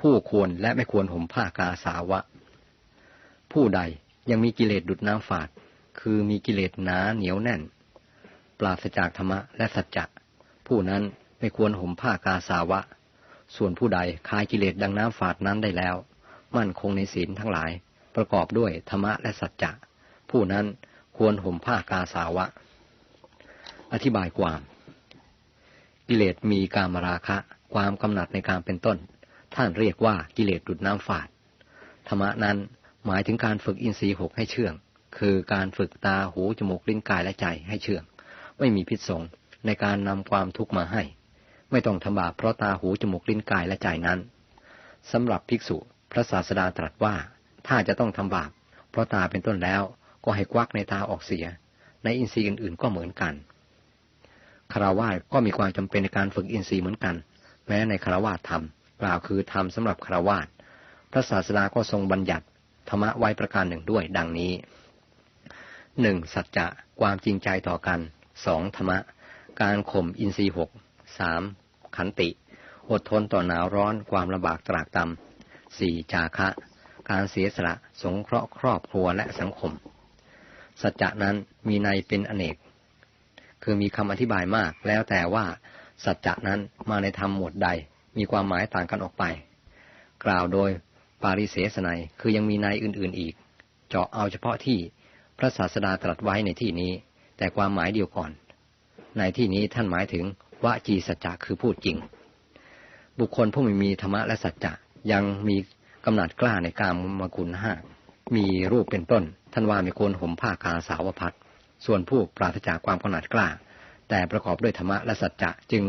ผู้ควรและไม่ควรห่มผ้ากาสาวะ ผู้ใดยังมีกิเลสดุดน้ำฝาด คือมีกิเลสหนาเหนียวแน่น ปราศจากธรรมะและสัจจะผู้นั้นไม่ควรห่มผ้ากาสาวะ ส่วนผู้ใดคลายกิเลสดังน้ำฝาดนั้นได้แล้ว มั่นคงในศีลทั้งหลาย ประกอบด้วยธรรมะและสัจจะผู้นั้นควรห่มผ้ากาสาวะ อธิบายความ กิเลสมีกามราคะ ความกำหนัดในการเป็นต้น ท่านเรียกว่ากิเลสดุดน้ำฝาด ธรรมะนั้นหมายถึงการฝึกอินทรีย์หกให้เชื่อง คือการฝึกตาหูจมูกลิ้นกายและใจให้เชื่อง ไม่มีพิษสงในการนำความทุกข์มาให้ ไม่ต้องทำบาปเพราะตาหูจมูกลิ้นกายและใจนั้นสำหรับภิกษุพระศาสดาตรัสว่า ถ้าจะต้องทำบาป เพราะตาเป็นต้นแล้วก็ให้ควักในตาออกเสีย ในอินทรีย์อื่นๆก็เหมือนกันคารวะก็มีความจำเป็นในการฝึกอินทรีย์เหมือนกัน แม้ในคารวะธรรม กล่าวคือธรรมสำหรับคารวะพระศาสดาก็ทรงบัญญัติธรรมะไว้ประการหนึ่งด้วยดังนี้หนึ่งสัจจะความจริงใจต่อกันสองธรรมะ การข่มอินทรีย์หกสามขันติ อดทนต่อหนาวร้อนความลำบากตรากตำสี่จาคะ การเสียสละสงเคราะห์ครอบครัวและสังคม สัจจะนั้นมีในเป็นอเนก คือมีคำอธิบายมากแล้วแต่ว่าสัจจะนั้นมาในธรรมหมวดใด มีความหมายต่างกันออกไป กล่าวโดยปาริเสสนัยคือยังมีในอื่นๆอีก เจาะเอาเฉพาะที่พระศาสดาตรัสไว้ในที่นี้ แต่ความหมายเดียวก่อน ในที่นี้ท่านหมายถึงวจีสัจจะคือพูดจริง บุคคลผู้ไม่มีธรรมะและสัจจะยังมีกำหนัดกล้าในการมคุณห้ามีรูปเป็นต้น ท่านว่ามีคนห่มผ้าคาสาวพัดส่วนผู้ปราศจากความกำหนัดกล้า แต่ประกอบด้วยธรรมะและสัจจะจึง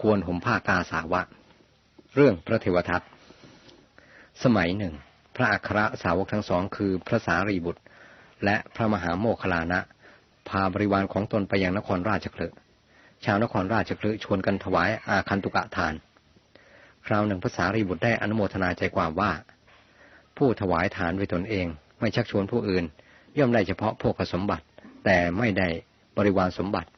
ควรห่มผ้ากาสาวะ เรื่องพระเทวทัตสมัยหนึ่ง พระอัครสาวกทั้งสองคือพระสารีบุตร และพระมหาโมคลานะ พาบริวารของตนไปยังนครราชคลึชาวนครราชคลึชวนกันถวายอาคันตุกะทาน คราวหนึ่งพระสารีบุตรได้อนุโมทนาใจความว่า ผู้ถวายทานไว้ตนเอง ไม่ชักชวนผู้อื่น ย่อมได้เฉพาะพวกสมบัติ แต่ไม่ได้บริวารสมบัติ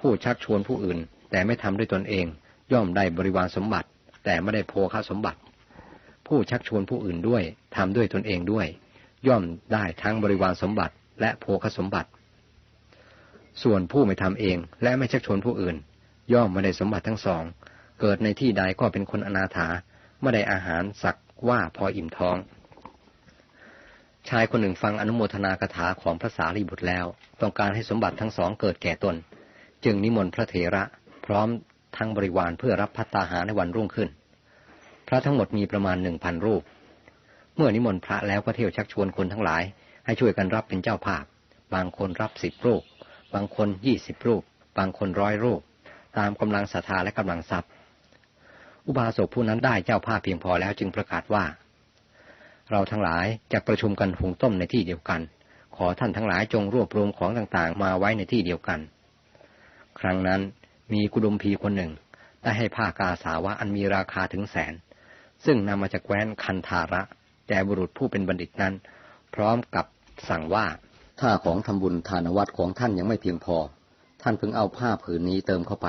ผู้ชักชวนผู้อื่น แต่ไม่ทำด้วยตนเอง ย่อมได้บริวารสมบัติ แต่ไม่ได้โภคสมบัติ ผู้ชักชวนผู้อื่นด้วยทำด้วยตนเองด้วย ย่อมได้ทั้งบริวารสมบัติ และโภคสมบัติ ส่วนผู้ไม่ทำเองและไม่ชักชวนผู้อื่น ย่อมไม่ได้สมบัติทั้งสอง เกิดในที่ใดก็เป็นคนอนาถาไม่ได้อาหารสักว่าพออิ่มท้อง ชายคนหนึ่งฟังอนุโมทนากถาของพระสารีบุตรแล้ว ต้องการให้สมบัติทั้งสองเกิดแก่ตน จึงนิมนต์พระเถระ พร้อม ทั้งบริวารเพื่อรับพัตตาหารในวันรุ่งขึ้น พระทั้งหมดมีประมาณหนึ่งพันรูป เมื่อนิมนต์พระแล้วก็เที่ยวชักชวนคนทั้งหลาย ให้ช่วยกันรับเป็นเจ้าภาพ บางคนรับสิบรูป บางคนยี่สิบรูป บางคนร้อยรูป ตามกำลังศรัทธาและกำลังทรัพย์ อุบาสกผู้นั้นได้เจ้าภาพเพียงพอแล้วจึงประกาศว่า เราทั้งหลายจะประชุมกันหุงต้มในที่เดียวกัน ขอท่านทั้งหลายจงรวบรวมของต่างๆ มาไว้ในที่เดียวกัน ครั้งนั้น มีกุดุมพีคนหนึ่ง ได้ให้ผ้ากาสาวะอันมีราคาถึงแสน ซึ่งนำมาจากแคว้นคันธาระแก่บุรุษผู้เป็นบัณฑิตนั้น พร้อมกับสั่งว่า ถ้าของทำบุญทานวัดของท่านยังไม่เพียงพอ ท่านเพิ่งเอาผ้าผืนนี้เติมเข้าไป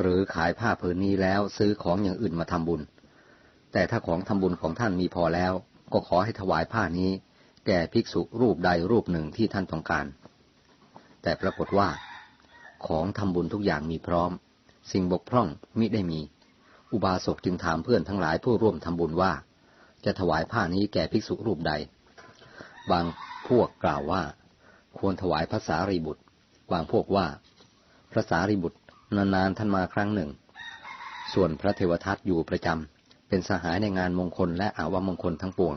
หรือขายผ้าผืนนี้แล้วซื้อของอย่างอื่นมาทำบุญ แต่ถ้าของทำบุญของท่านมีพอแล้ว ก็ขอให้ถวายผ้านี้ แก่ภิกษุรูปใดรูปหนึ่งที่ท่านต้องการ แต่ปรากฏว่า ของทำบุญทุกอย่างมีพร้อม สิ่งบกพร่องมิได้มี อุบาสกจึงถามเพื่อนทั้งหลายผู้ร่วมทำบุญว่า จะถวายผ้านี้แก่ภิกษุรูปใด บางพวกกล่าวว่า ควรถวายพระสารีบุตร บางพวกว่า พระสารีบุตรนานๆท่านมาครั้งหนึ่ง ส่วนพระเทวทัตอยู่ประจำเป็นสหายในงานมงคลและอาวมงคลทั้งปวง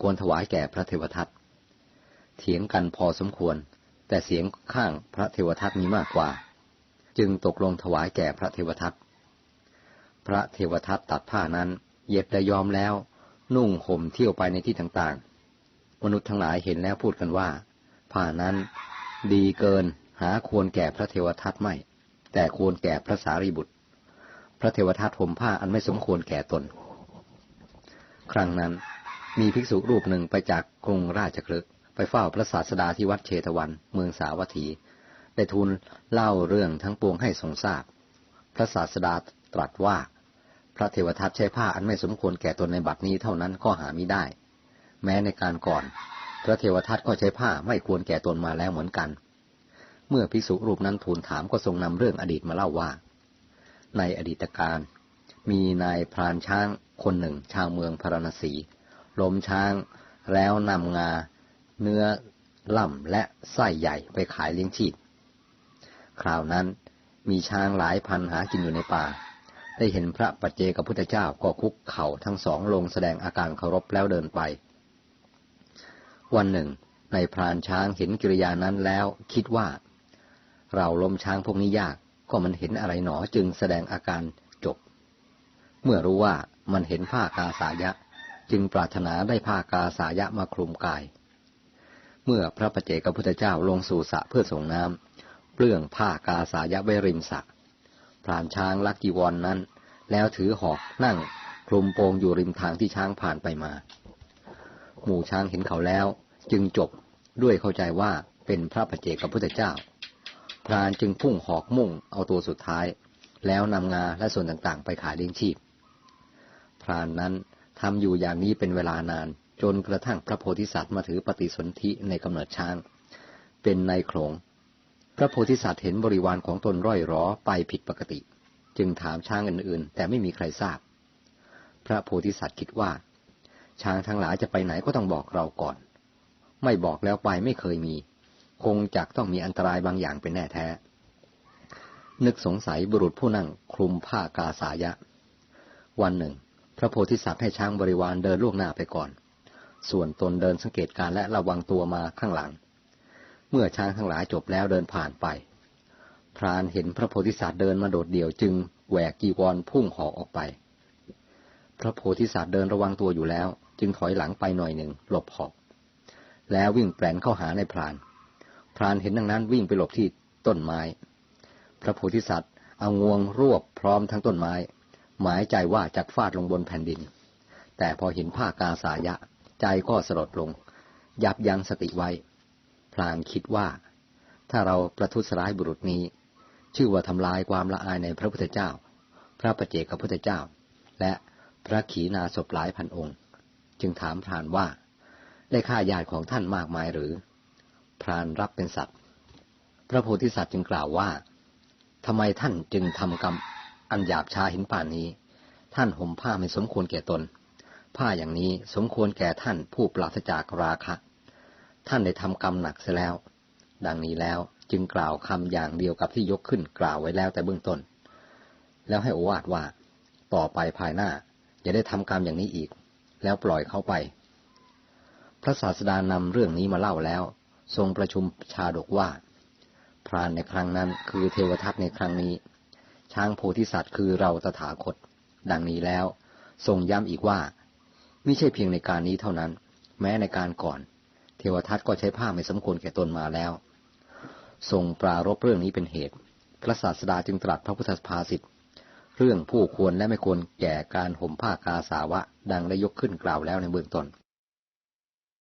ควรถวายแก่พระเทวทัตเถียงกันพอสมควร แต่เสียงข้างพระเทวทัตมีมากกว่า จึงตกลงถวายแก่พระเทวทัตพระเทวทัตตัดผ้านั้น เย็บได้ยอมแล้ว นุ่งห่มเที่ยวไปในที่ต่างๆ มนุษย์ทั้งหลายเห็นแล้วพูดกันว่า ผ้านั้นดีเกินหาควรแก่พระเทวทัตไม่ แต่ควรแก่พระสารีบุตร พระเทวทัตห่มผ้าอันไม่สมควรแก่ตน ครั้งนั้นมีภิกษุรูปหนึ่งไปจากกรุงราชคลึก ไปเฝ้าพระศาสดาที่วัดเชตวัน เมืองสาวัตถี ได้ทูลเล่าเรื่องทั้งปวงให้ทรงทราบพระศาสดาตรัสว่า พระเทวทัตใช้ผ้าอันไม่สมควรแก่ตนในบัดนี้เท่านั้นก็หามิได้ แม้ในการก่อน พระเทวทัตก็ใช้ผ้าไม่ควรแก่ตนมาแล้วเหมือนกัน เมื่อพิสุรูปนั้นทูลถามก็ทรงนำเรื่องอดีตมาเล่าว่า ในอดีตการมีนายพรานช้างคนหนึ่งชาวเมืองพาราณสีล้มช้างแล้วนำงา เนื้อล่ำและไส้ใหญ่ไปขายเลี้ยงชีพ คราวนั้นมีช้างหลายพันหากินอยู่ในป่า ได้เห็นพระปัจเจกับพุทธเจ้าก็คุกเข่าทั้งสองลงแสดงอาการเคารพแล้วเดินไป วันหนึ่ง ในพรานช้างเห็นกิริยานั้นแล้วคิดว่า เราล้มช้างพวกนี้ยากก็มันเห็นอะไรหนอจึงแสดงอาการจบ เมื่อรู้ว่ามันเห็นผ้ากาสายะ จึงปรารถนาได้ผ้ากาสายะมาคลุมกาย เมื่อพระปเจกับพุทธเจ้าลงสู่สระเพื่อส่งน้ำเปลื้องผ้ากาสายะไว้ริมสระพรานช้างลักจีวรนนั้น แล้วถือหอกนั่งคลุมโปงอยู่ริมทางที่ช้างผ่านไปมา หมู่ช้างเห็นเขาแล้ว จึงจบด้วยเข้าใจว่าเป็นพระปเจกับพุทธเจ้า พรานจึงพุ่งหอกมุ่งเอาตัวสุดท้าย แล้วนำงาและส่วนต่างๆ ไปขายเลี้ยงชีพ พรานนั้นทำอยู่อย่างนี้เป็นเวลานาน จนกระทั่งพระโพธิสัตว์มาถือปฏิสนธิในกำเนิดช้าง เป็นในโขงพระโพธิสัตว์เห็นบริวารของตนร่อยรอไปผิดปกติ จึงถามช้างอื่นๆ แต่ไม่มีใครทราบ พระโพธิสัตว์คิดว่า ช้างทั้งหลายจะไปไหนก็ต้องบอกเราก่อน ไม่บอกแล้วไปไม่เคยมี คงจักต้องมีอันตรายบางอย่างเป็นแน่แท้ นึกสงสัยบุรุษผู้นั่งคลุมผ้ากาสายะ วันหนึ่ง พระโพธิสัตว์ให้ช้างบริวารเดินล่วงหน้าไปก่อน ส่วนตนเดินสังเกตการและระวังตัวมาข้างหลัง เมื่อช้างทั้งหลายจบแล้วเดินผ่านไป พรานเห็นพระโพธิสัตว์เดินมาโดดเดี่ยวจึงแหวกกีวรพุ่งหอกออกไป พระโพธิสัตว์เดินระวังตัวอยู่แล้ว จึงถอยหลังไปหน่อยหนึ่งหลบหอก แล้ววิ่งแปลนเข้าหาในพราน พรานเห็นดังนั้นวิ่งไปหลบที่ต้นไม้ พระโพธิสัตว์เอางวงรวบพร้อมทั้งต้นไม้ หมายใจว่าจะฟาดลงบนแผ่นดิน แต่พอเห็นผ้ากาสายะ ใจก็สลดลง ยับยั้งสติไว้ พลางคิดว่า ถ้าเราประทุษร้ายบุรุษนี้ ชื่อว่าทำลายความละอายในพระพุทธเจ้า พระประเจกับพุทธเจ้า และพระขีณาสพหลายพันองค์ จึงถามพรานว่า ได้ฆ่าญาติของท่านมากมายหรือ พรานรับเป็นสัตว์พระโพธิสัตว์จึงกล่าวว่าทำไมท่านจึงทำกรรมอันหยาบช้าหินป่านนี้ ท่านห่มผ้าไม่สมควรแก่ตน ผ้าอย่างนี้สมควรแก่ท่านผู้ปราศจากราคะ ท่านได้ทำกรรมหนักเสียแล้ว ดังนี้แล้วจึงกล่าวคำอย่างเดียวกับที่ยกขึ้นกล่าวไว้แล้วแต่เบื้องต้น แล้วให้โอวาทว่า ต่อไปภายหน้าอย่าได้ทำกรรมอย่างนี้อีก แล้วปล่อยเขาไป พระศาสดานำเรื่องนี้มาเล่าแล้ว ทรงประชุมชาดกว่า พรานในครั้งนั้นคือเทวทัตในครั้งนี้ ช้างโพธิสัตว์คือเราตถาคต ดังนี้แล้ว ทรงย้ำอีกว่า ไม่ใช่เพียงในการนี้เท่านั้น แม้ในการก่อน เทวทัตก็ใช้ผ้าไม่สมควรแก่ตนมาแล้ว ทรงปรารบเรื่องนี้เป็นเหตุ พระศาสดาจึงตรัสพระพุทธภาษิตเรื่องผู้ควรและไม่ควรแก่การห่มผ้ากาสาวะ ดังได้ยกขึ้นกล่าวแล้วในเบื้องต้น